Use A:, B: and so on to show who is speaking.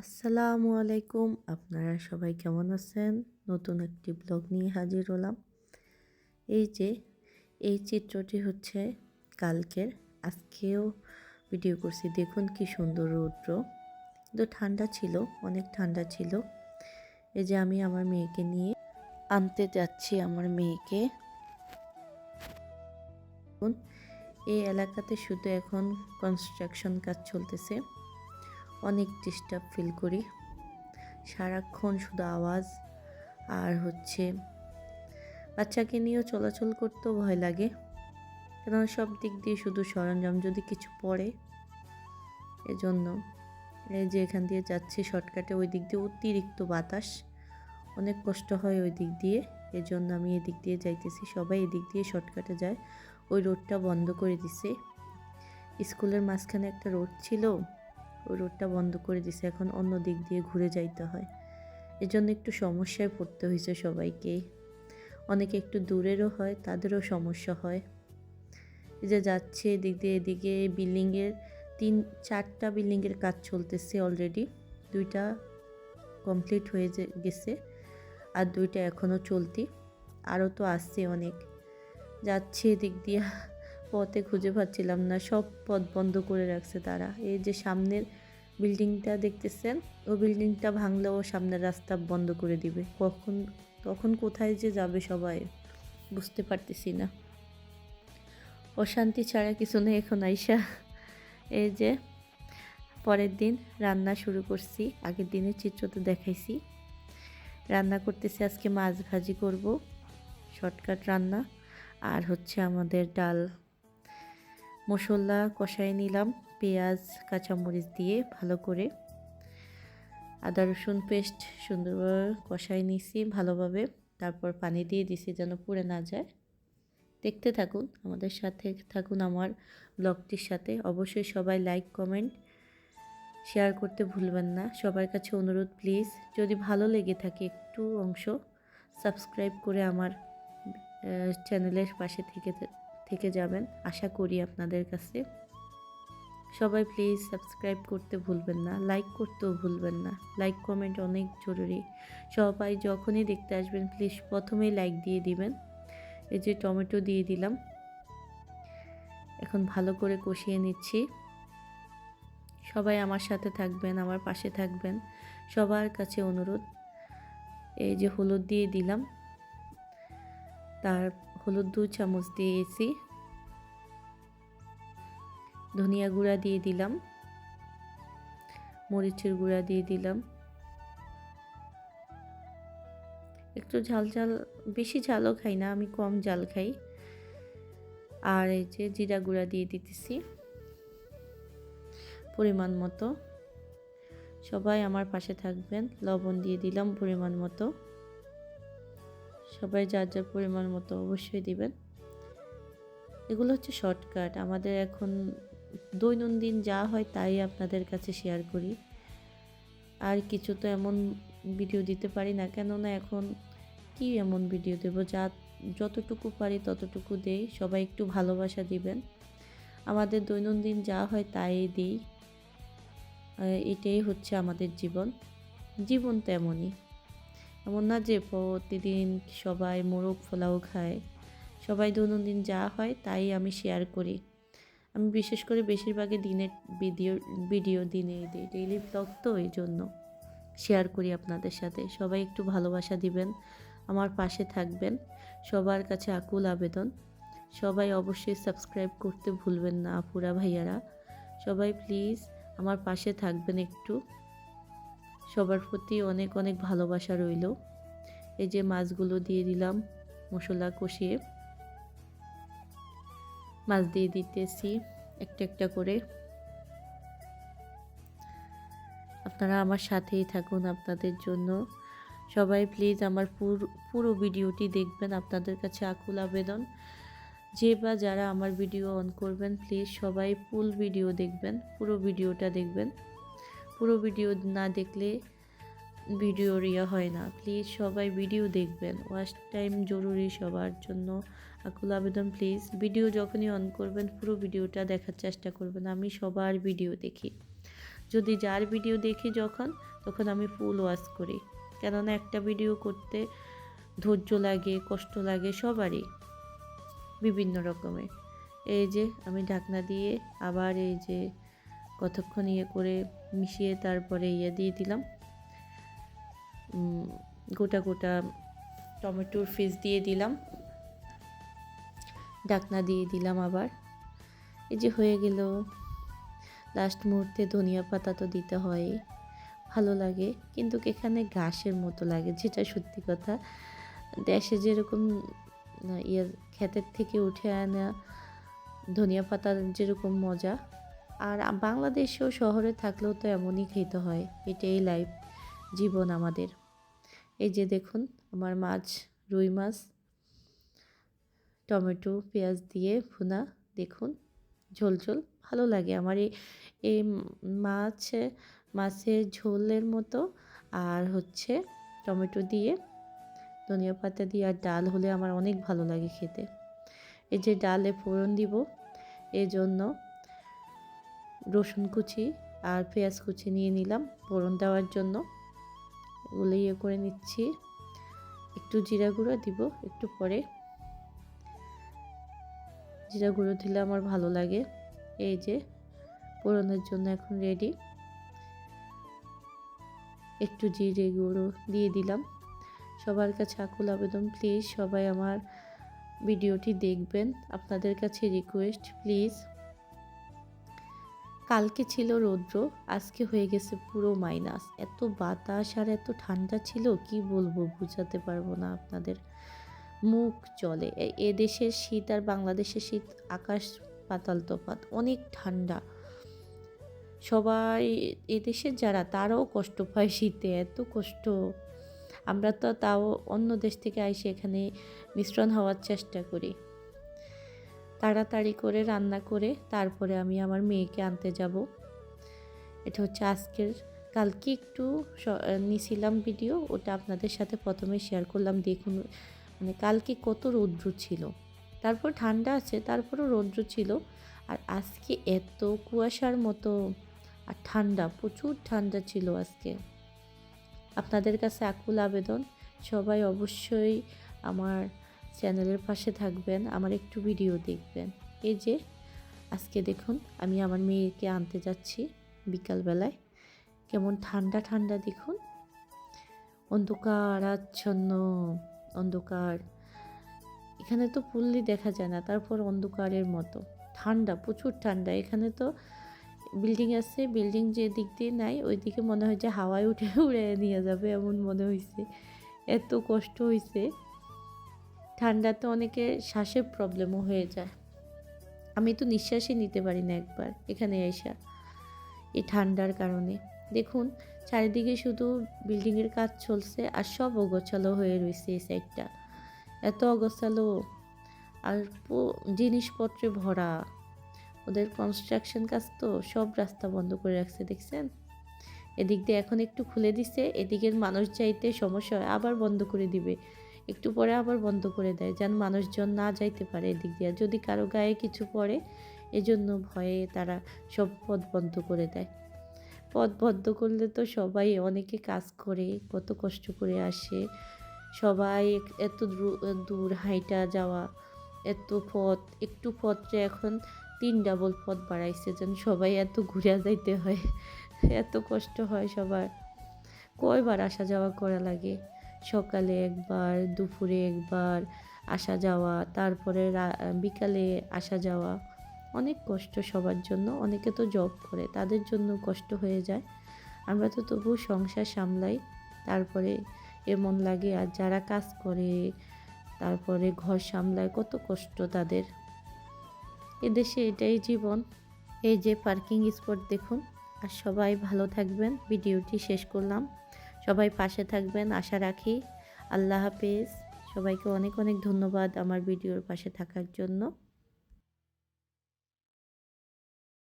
A: আসসালামু আলাইকুম। আপনারা সবাই কেমন আছেন? নতুন একটি ব্লগ নিয়ে হাজির হলাম। এই যে, এই চিত্রটি হচ্ছে কালকের। আজকেও ভিডিও করছি। দেখুন কি সুন্দর রৌদ্র। কিন্তু ঠান্ডা ছিল, অনেক ঠান্ডা ছিল। এই যে আমি আমার মেয়েকে নিয়ে আনতে যাচ্ছি, আমার মেয়েকে। এই এলাকাতে শুধু এখন কনস্ট্রাকশন কাজ চলতেছে। অনেক ডিস্টার্ব ফিল করি। সারাক্ষণ শুধু আওয়াজ আর হচ্ছে বাচ্চাকে নিয়েও চলাচল করতেও ভয় লাগে। কেননা সব দিক দিয়ে শুধু সরঞ্জাম যদি কিছু পড়ে, এজন্য এই যে এখান দিয়ে যাচ্ছে শর্টকাটে ওই দিক দিয়ে অতিরিক্ত বাতাস, অনেক কষ্ট হয় ওই দিক দিয়ে। এই জন্য আমি এদিক দিয়ে যাইতেছি, সবাই এদিক দিয়ে শর্টকাটে যায়। ওই রোডটা বন্ধ করে দিছে। স্কুলের মাঝখানে একটা রোড ছিল ওই রোডটা বন্ধ করে দিছে, এখন অন্য দিক দিয়ে ঘুরে যাইতে হয়। এজন্য একটু সমস্যায় পড়তে হয়েছে সবাইকে। অনেকে একটু দূরেরও হয়, তাদেরও সমস্যা হয়। এই যে যাচ্ছে এদিক দিয়ে এদিকে, বিল্ডিংয়ের তিন, চারটা বিল্ডিংয়ের কাজ চলতেছে অলরেডি দুইটা কমপ্লিট হয়ে গেছে, আর দুইটা এখনও চলতি। আরও তো আসছে অনেক। যাচ্ছে এদিক দিয়ে, পথে খুঁজে পাচ্ছিলাম না, সব পথ বন্ধ করে রাখছে তারা। এই যে সামনের বিল্ডিংটা দেখতেছেন? ও বিল্ডিংটা ভাঙলে ও সামনের রাস্তা বন্ধ করে দিবে। কখন, তখন কোথায় যে যাবে সবাই বুঝতে পারতেছি না। অশান্তি ছাড়া কিছু নেই এখন আইসা। এই যে, পরের দিন রান্না শুরু করছি। আগের দিনের চিত্র তো দেখাইছি। রান্না করতেছি, আজকে মাছ ভাজি করব, শর্টকাট রান্না। আর হচ্ছে আমাদের ডাল। মশলা কষাই নিলাম। পেঁয়াজ, কাঁচামরিচ দিয়ে ভালো করে আদা, রসুন পেস্ট সুন্দরভাবে কষাই নিছি ভালোভাবে। তারপর পানি দিয়ে দিছি যেন পুড়ে না যায়। দেখতে থাকুন, আমাদের সাথে থাকুন আমার ব্লগটির সাথে। অবশ্যই সবাই লাইক, কমেন্ট, শেয়ার করতে ভুলবেন না। সবার কাছে অনুরোধ, প্লিজ। যদি ভালো লেগে থাকে একটু অংশ, সাবস্ক্রাইব করে আমার চ্যানেলের পাশে থেকে থেকে যাবেন। আশা করি আপনাদের কাছে সবাই প্লিজ সাবস্ক্রাইব করতে ভুলবেন না লাইক করতেও ভুলবেন না। লাইক কমেন্ট অনেক জরুরি। সবাই যখনই দেখতে আসবেন প্লিজ প্রথমেই লাইক দিয়ে দিবেন। এই যে টমেটো দিয়ে দিলাম। এখন ভালো করে কষিয়ে নিচ্ছি। সবাই আমার সাথে থাকবেন, আমার পাশে থাকবেন। সবার কাছে অনুরোধ, এই যে হলুদ দিয়ে দিলাম। তার হলুদ দু চামচ দিয়েছি। ধনিয়া গুঁড়া দিয়ে দিলাম। মরিচের গুঁড়া দিয়ে দিলাম। একটু ঝাল ঝাল, বেশি ঝালও খাই না, আমি কম ঝাল খাই। আর এই যে জিরা গুঁড়া দিয়ে দিতেছি, পরিমাণ মতো। সবাই আমার পাশে থাকবেন, লবণ দিয়ে দিলাম পরিমাণ মতো। সবাই যার যার পরিমাণ মতো অবশ্যই দিবেন। এগুলো হচ্ছে শর্টকাট, আমাদের এখন দৈনন্দিন যা হয় তাই আপনাদের কাছে শেয়ার করি। আর কিছু তো এমন ভিডিও দিতে পারি না, কেননা এখন কি এমন ভিডিও দেব? যা যতটুকু পারি ততটুকু দেই, সবাই একটু ভালোবাসা দিবেন। আমাদের দৈনন্দিন যা হয় তাই দিই। এটাই হচ্ছে আমাদের জীবন। জীবন তেমনই এমন না যে প্রতিদিন সবাই মোরগ ফোলাও খায়। সবাই দৈনন্দিন যা হয় তাই আমি শেয়ার করি। আমি বিশেষ করে বেশিরভাগই দিনের ভিডিও ভিডিও দিনে দিই ডেইলি ব্লগ তো এই জন্য শেয়ার করি আপনাদের সাথে। সবাই একটু ভালোবাসা দিবেন, আমার পাশে থাকবেন, সবার কাছে আকুল আবেদন। সবাই অবশ্যই সাবস্ক্রাইব করতে ভুলবেন না, আপুরা, ভাইয়ারা। সবাই প্লিজ আমার পাশে থাকবেন একটু। সবার প্রতি অনেক অনেক ভালোবাসা রইল। এই যে মাছগুলো দিয়ে দিলাম মশলা কষিয়ে। মাছ দিয়ে দিতেছি একটা একটা করে। আপনারা আমার সাথেই থাকুন আপনাদের জন্য। সবাই প্লিজ আমার পুরো ভিডিওটি দেখবেন আপনাদের কাছে আকুল আবেদন। যে বা যারা আমার ভিডিও অন করবেন প্লিজ সবাই ফুল ভিডিও দেখবেন, পুরো ভিডিওটা দেখবেন। পুরো ভিডিও না দেখলে ভিডিও ইয়ে হয় না। প্লিজ সবাই ভিডিও দেখবেন। ওয়াশ টাইম জরুরি সবার জন্য। আকুল আবেদন প্লিজ ভিডিও যখনই অন করবেন, পুরো ভিডিওটা দেখার চেষ্টা করবেন। আমি সবার ভিডিও দেখি। যদি যার ভিডিও দেখি যখন, তখন আমি ফুল ওয়াশ করি। কেননা একটা ভিডিও করতে ধৈর্য লাগে, কষ্ট লাগে সবারই। বিভিন্ন রকমের। এই যে আমি ঢাকনা দিয়ে আবার এই যে কতক্ষণ ইয়ে করে মিশিয়ে তারপরে ইয়ে দিয়ে দিলাম। গোটা গোটা টমেটোর ফিস দিয়ে দিলাম। ডাকনা দিয়ে দিলাম আবার। এই যে হয়ে গেল। লাস্ট মুহূর্তে ধনিয়া পাতা তো দিতে হয়। ভালো লাগে। কিন্তু এখানে ঘাসের মতো লাগে, যেটা সত্যি কথা। দেশে যেরকম ইয়ে ক্ষেতের থেকে উঠে আনা ধনিয়া পাতার যেরকম মজা। আর বাংলাদেশেও শহরে থাকলেও তো এমনই খেতে হয়। এটাই লাইফ জীবন আমাদের। এই যে দেখুন, আমার মাছ, রুই মাছ, টমেটো, পেঁয়াজ দিয়ে ভুনা, দেখুন, ঝোল ঝোল, ভালো লাগে আমার এই মাছ, মাছের ঝোলের মতো। আর হচ্ছে টমেটো দিয়ে, ধনিয়া পাতা দিয়ে আর ডাল হলে আমার অনেক ভালো লাগে খেতে। এই যে ডালে ফোড়ন দিব এই জন্য রসুন কুচি আর পেঁয়াজ কুচি নিয়ে নিলাম ফোড়ন দেওয়ার জন্য। এগুলো ইয়ে করে নিচ্ছি। একটু জিরা গুঁড়ো দিব একটু পরে। জিরা গুঁড়ো দিলে আমার ভালো লাগে। এই যে, পোড়নের জন্য এখন রেডি একটু জিরে গুঁড়ো দিয়ে দিলাম। সবার কাছে আকুল আবেদন প্লিজ সবাই আমার ভিডিওটি দেখবেন। আপনাদের কাছে রিকোয়েস্ট প্লিজ কালকে ছিল রৌদ্র, আজকে হয়ে গেছে পুরো মাইনাস এত বাতাস আর এত ঠান্ডা ছিল, কি বলব বুঝাতে পারব না আপনাদের। মুখ চলে। এ- এ দেশের শীত আর বাংলাদেশের শীত, আকাশ পাতাল তফাত অনেক ঠান্ডা। সবাই এদেশের যারা, তারাও কষ্ট পায় শীতে, এত কষ্ট। আমরা তো তাও অন্য দেশ থেকে আইসে এখানে মিশ্রণ হওয়ার চেষ্টা করি। তাড়াতাড়ি করে রান্না করে তারপরে আমি আমার মেয়েকে আনতে যাব। এটা হচ্ছে আজকের, কালকে একটু নিছিলাম ভিডিও ওটা আপনাদের সাথে প্রথমে শেয়ার করলাম। দেখুন মানে কালকে কত রৌদ্র ছিল। তারপর ঠান্ডা আছে, তারপরও রৌদ্র ছিল। আর আজকে এত কুয়াশার মতো আর ঠান্ডা, প্রচুর ঠান্ডা ছিল আজকে। আপনাদের কাছে আকুল আবেদন। সবাই অবশ্যই আমার চ্যানেলের পাশে থাকবেন, আমার একটু ভিডিও দেখবেন। এই যে, আজকে দেখুন, আমি আমার মেয়েকে আনতে যাচ্ছি বিকালবেলায়। কেমন ঠান্ডা ঠান্ডা দেখুন। অন্ধকার আচ্ছন্ন অন্ধকার। এখানে তো পুল্লি দেখা যায় না, তারপর অন্ধকারের মতো। ঠান্ডা, প্রচুর ঠান্ডা। এখানে তো বিল্ডিং আছে, বিল্ডিং যে দিক দিয়ে নাই ওই দিকে মনে হয় যে হাওয়ায় উঠে, উড়ে নিয়ে যাবে এমন মনে হয়েছে এত কষ্ট হয়েছে ঠান্ডাতে অনেকে শ্বাসের প্রবলেমও হয়ে যায়। আমি তো নিঃশ্বাসই নিতে পারি না একবার এখানে এসা এই ঠান্ডার কারণে। দেখুন, চারিদিকে শুধু বিল্ডিংয়ের কাজ চলছে আর সব অগোছালো হয়ে রয়েছে এই সাইডটা এত অগোছালো আর জিনিসপত্রে ভরা। ওদের কনস্ট্রাকশন কাজ তো সব রাস্তা বন্ধ করে রাখছে, দেখছেন? এদিক দিয়ে এখন একটু খুলে দিছে, এদিকের মানুষ যাইতে সমস্যা হয়, আবার বন্ধ করে দিবে। একটু পরে আবার বন্ধ করে দেয়, যেন মানুষজন না যাইতে পারে এদিক দিয়ে। যদি কারও গায়ে কিছু পড়ে, এজন্য ভয়ে তারা সব পথ বন্ধ করে দেয়। পথ বন্ধ করলে তো সবাই অনেকে কাজ করে, কত কষ্ট করে আসে। সবাই এত দ্রু- হাইটা যাওয়া, এত পথ, একটু পথে এখন তিন ডাবল পথ বাড়াইছে, যেন সবাই এত ঘুরে যাইতে হয়, এত কষ্ট হয় সবার। কয়বার আসা যাওয়া করা লাগে? সকালে একবার, দুপুরে একবার আসা যাওয়া, তারপরে বিকালে আসা যাওয়া। অনেক কষ্ট সবার জন্য, অনেকে তো জব করে, তাদের জন্য কষ্ট হয়ে যায়। আমরা তো তবু সংসার সামলাই, তারপরে এমন লাগে আর যারা কাজ করে, তারপরে ঘর সামলায়, কত কষ্ট তাদের। এদেশে এটাই জীবন। এই যে পার্কিং স্পট দেখুন, আর সবাই ভালো থাকবেন। ভিডিওটি শেষ করলাম। সবাই পাশে থাকবেন, আশা রাখি। আল্লাহ হাফিজ। সবাইকে অনেক অনেক ধন্যবাদ আমার ভিডিওর পাশে থাকার জন্য।